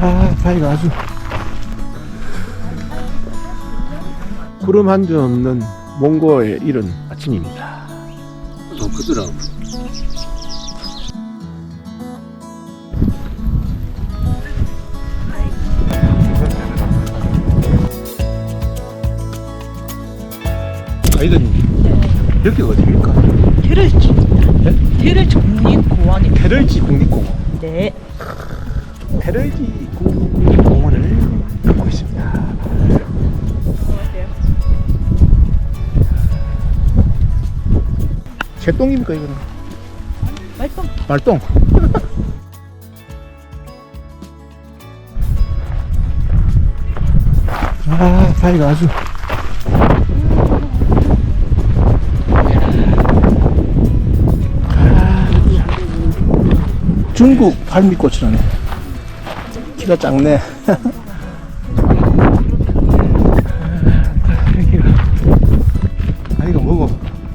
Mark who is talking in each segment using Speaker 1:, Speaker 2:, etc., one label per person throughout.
Speaker 1: 아, 다이가 아주 구름 한 점 없는 몽고의 이른 아침입니다.
Speaker 2: 더 크더라고.
Speaker 1: 가이드님, 여기가 어디입니까?
Speaker 3: 테를지.
Speaker 1: 네?
Speaker 3: 테를지 국립공원입니다.
Speaker 1: 페럴지 국립공원.
Speaker 3: 네.
Speaker 1: 페럴지 국립공원을 가고 있습니다. 새똥입니까 이거는?
Speaker 3: 말똥.
Speaker 1: 말똥. 아, 다이가 아주. 아, 중국 발미꽃이라네. 키가 작네. 아이가 먹어.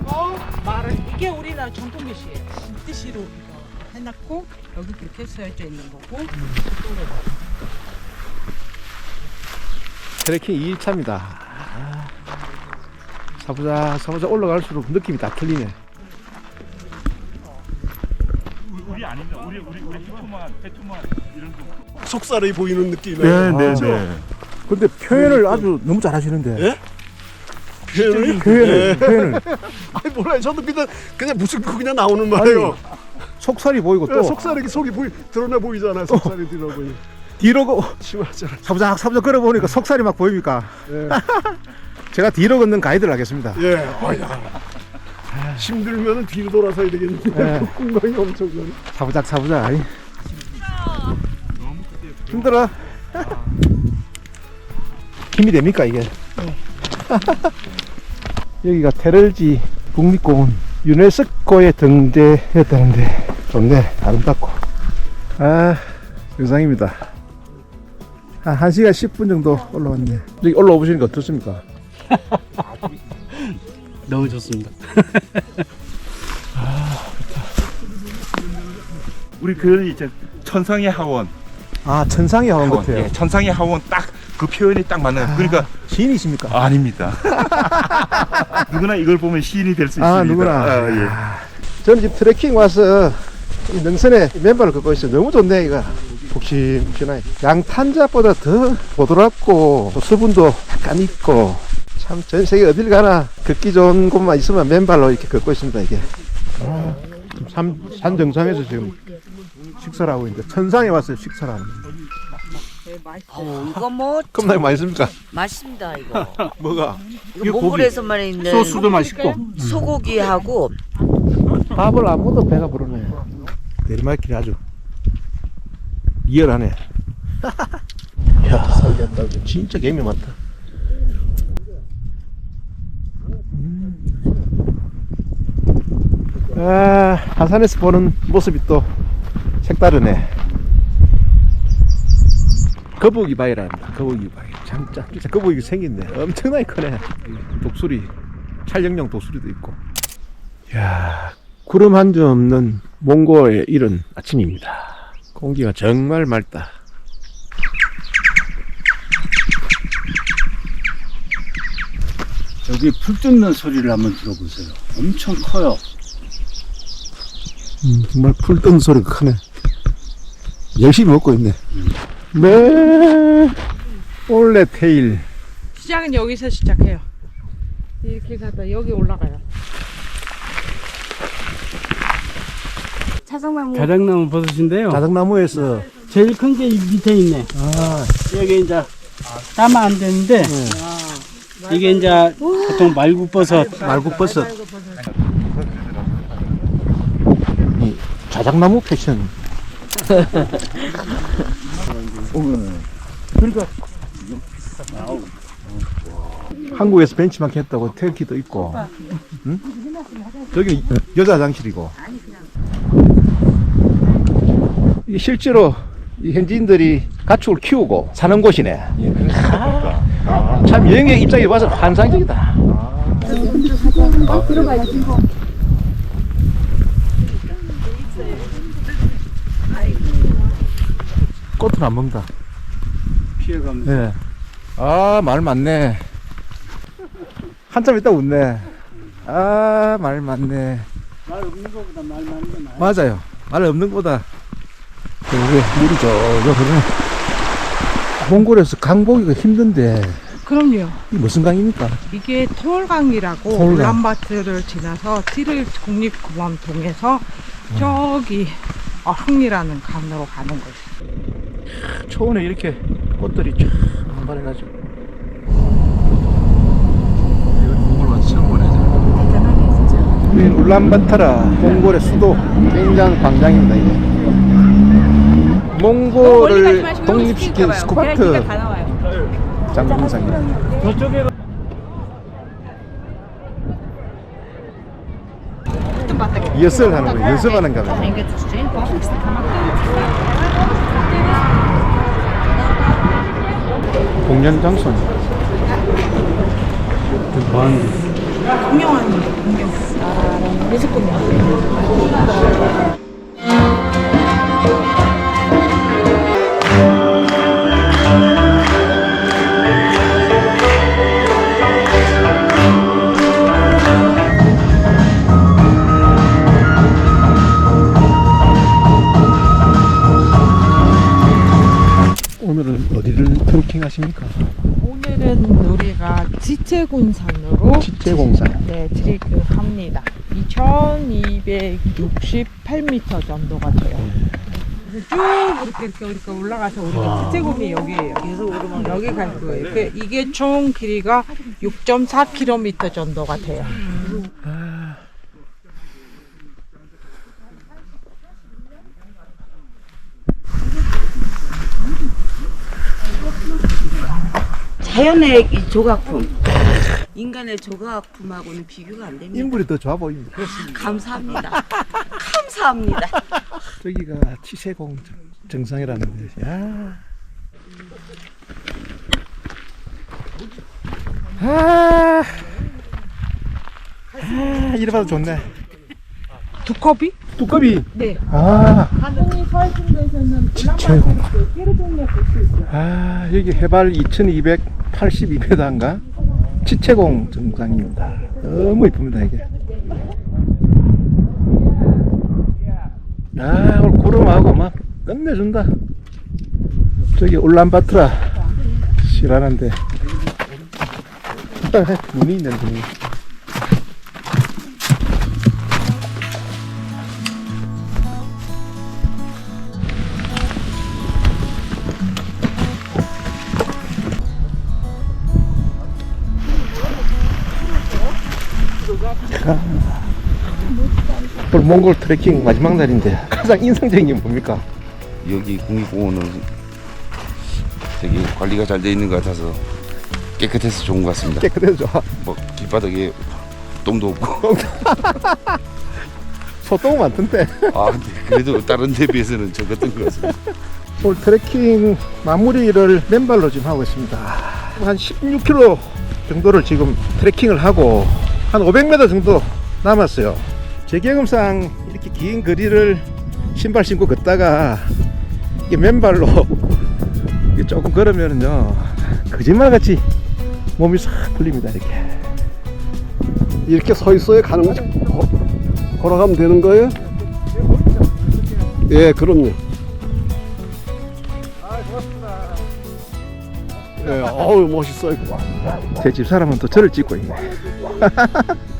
Speaker 3: 어, 말은 이게 우리나라 전통. 뜻시로 이거 해놨고 여기 이렇게 써져 있는 거고.
Speaker 1: 트레킹 2일차입니다. 사부자, 사부자 올라갈수록 느낌이 다 틀리네.
Speaker 4: 아닌데 우리 우리 우리 해투만 해투만 이런 거
Speaker 2: 속살이 보이는 느낌이에요.
Speaker 1: 네, 네,
Speaker 2: 그렇죠?
Speaker 1: 네. 근데 표현을 아주 너무 잘하시는데.
Speaker 2: 예? 표현을?
Speaker 1: 표현을, 표현을.
Speaker 2: 아니 몰라요. 저도 그냥 그냥 무슨 거 그냥 나오는 말이에요.
Speaker 1: 속살이 보이고 또
Speaker 2: 네, 속살이 속이 보이 드러나 보이잖아요. 속살이 드러나 보이.
Speaker 1: 뒤로 거,
Speaker 2: 심하잖아.
Speaker 1: 사부작, 사부작 걸어보니까 속살이 막 보입니까?
Speaker 2: 예.
Speaker 1: 제가 뒤로 걷는 가이드를 하겠습니다.
Speaker 2: 예. 어야. 힘들면은 뒤로 돌아서야 되겠는데
Speaker 1: 예.
Speaker 2: 공간이 엄청 큰.
Speaker 1: 사부작, 사부작. 아이. 힘들어. 힘이 됩니까, 이게? 여기가 테럴지 국립공원 유네스코에 등재했다는데 좋네 아름답고 아 정상입니다 한 1시간 10분 정도 올라왔네 여기 올라와 보시니까 어떻습니까?
Speaker 5: 너무 좋습니다.
Speaker 4: 우리 그 이제 천상의 하원
Speaker 1: 아 천상의 하원
Speaker 4: 하원
Speaker 1: 같아요
Speaker 4: 예, 천상의 하원 딱 그 표현이 딱 맞는 그러니까
Speaker 1: 시인이십니까?
Speaker 4: 아 닙니다. 누구나 이걸 보면 시인이 될 수 있습니다.
Speaker 1: 아 누구나
Speaker 4: 아, 예.
Speaker 1: 저는 지금 트레킹 와서 이 능선에 맨발을 걷고 있어요 너무 좋네 이거 푹신푹신하게 양탄자보다 더또 수분도 약간 있고 참 전 세계 어딜 가나 걷기 좋은 곳만 있으면 맨발로 이렇게 걷고 있습니다 이게 아, 산, 산 정상에서 지금 식사를 하고 있는데 천상에 왔어요 식사를 하는
Speaker 6: 어, 이거 뭐
Speaker 1: 겁나게 맛있습니까?
Speaker 6: 맛있습니다 이거.
Speaker 1: 뭐가?
Speaker 6: 이거 몽골에서만 있는
Speaker 5: 소스도 맛있고.
Speaker 6: 소고기하고
Speaker 1: 밥을 안 먹어도 배가 부르네 내리막길이 아주 리얼하네 야 진짜 개미 많다 아 하산에서 보는 모습이 또 색다르네 거북이 바위랍니다 거북이 바위 장짜 진짜 거북이 생긴네 엄청나게 크네 독수리 촬영용 독수리도 있고 야 구름 한 점 없는 몽고의 이른 아침입니다. 공기가 정말 맑다.
Speaker 5: 여기 풀 뜯는 소리를 한번 들어보세요. 엄청 커요.
Speaker 1: 음, 정말 풀뜬 소리가 크네. 열심히 먹고 있네. 네. 올레 테일.
Speaker 3: 시작은 여기서 시작해요. 이렇게 가다 여기 올라가요.
Speaker 7: 자성나무
Speaker 5: 가장나무 버섯인데요.
Speaker 1: 자작나무에서
Speaker 5: 제일 큰 게 밑에 있네.
Speaker 1: 아,
Speaker 5: 여기 이제 따면 안 되는데 이게 이제 보통 말국버섯
Speaker 1: 말국버섯. 자작나무 패션. 그러니까 한국에서 벤치마킹 했다고 태극기도 있고, 응? 저기 여자 화장실이고. 이 실제로 이 현지인들이 가축을 키우고 사는 곳이네. 아, 참 여행의 입장에 봐서 환상적이다. 꽃은 안 먹는다.
Speaker 5: 쉬어가면서.
Speaker 1: 예. 아, 말 많네. 한참 있다 웃네. 아, 말 많네.
Speaker 5: 말 없는 것보다 말 많은 게 나아.
Speaker 1: 맞아요. 말 없는 거보다. 이게 물이 저저 흐르네. 몽골에서 강 보기가 힘든데,
Speaker 3: 그럼요.
Speaker 1: 이 무슨 강입니까?
Speaker 3: 이게 토올강. 울란바토르를 지나서 티르 국립공원통해서 저기 어 흥이라는 강으로 가는 거예요.
Speaker 1: 초원에 이렇게 꽃들이 쫙 만발해가지고. 이 울란바타라 몽골의 수도 굉장한 광장입니다 이게. 몽골을 독립시킨 스쿠바트
Speaker 5: 저쪽에
Speaker 1: 예술 하는 거예요. 연습하는가 봐요 공연 장소는
Speaker 5: 뭐 하는 거야?
Speaker 3: 공명합니다. 공명. 예술 공명.
Speaker 1: 하십니까?
Speaker 3: 오늘은 우리가 지체군산으로
Speaker 1: 지체공산
Speaker 3: 네, 트레킹합니다. 2268m 정도가 돼요. 쭉 이렇게 이렇게 이렇게 올라가서 우리가 지체군이 여기예요. 계속 오르면 여기 갈 거예요. 그 이게 총 길이가 6.4km 정도가 돼요.
Speaker 6: 자연의 이 조각품. 인간의 조각품하고는 비교가 안 됩니다.
Speaker 1: 인물이 더 좋아 보입니다
Speaker 6: 감사합니다. 감사합니다.
Speaker 1: 저기가 치세공 정상이라는 데 야. 아, 아 이래 봐도 좋네.
Speaker 3: 두꺼비?
Speaker 1: 두꺼비.
Speaker 3: 네.
Speaker 1: 아,
Speaker 3: 가능이 서 있는 데서는
Speaker 1: 지체공.
Speaker 3: 깨르동네 볼수 있어요.
Speaker 1: 아, 여기 해발 2282m인가? 치체공 정상입니다. 너무 이쁩니다, 이게. 아, 오늘 구름하고 막 끝내준다. 저기 울란바토라 시라는데. 눈이 있는 눈이. 몽골 트레킹 마지막 날인데 가장 인상적인 게 뭡니까?
Speaker 7: 여기 국립공원은 되게 관리가 잘 돼 있는 것 같아서 깨끗해서 좋은 것 같습니다.
Speaker 1: 깨끗해서 좋아.
Speaker 7: 뭐 길바닥에 똥도 없고
Speaker 1: 소똥 많던데.
Speaker 7: 아 근데 그래도 다른 데 비해서는 적었던 것 같습니다.
Speaker 1: 오늘 트레킹 마무리를 맨발로 지금 하고 있습니다. 한 16km 정도를 지금 트레킹을 하고 한 500m 정도 남았어요. 제 경험상 이렇게 긴 거리를 신발 신고 걷다가 이게 맨발로 조금 걸으면은요 거짓말같이 몸이 싹 풀립니다 이렇게.
Speaker 2: 이렇게 서 있어야 가는 거죠? 거- 걸어가면 되는 거예요? 예, 그럼요. 예, 어우 멋있어요.
Speaker 1: 제 집 사람은 또 저를 찍고 있네.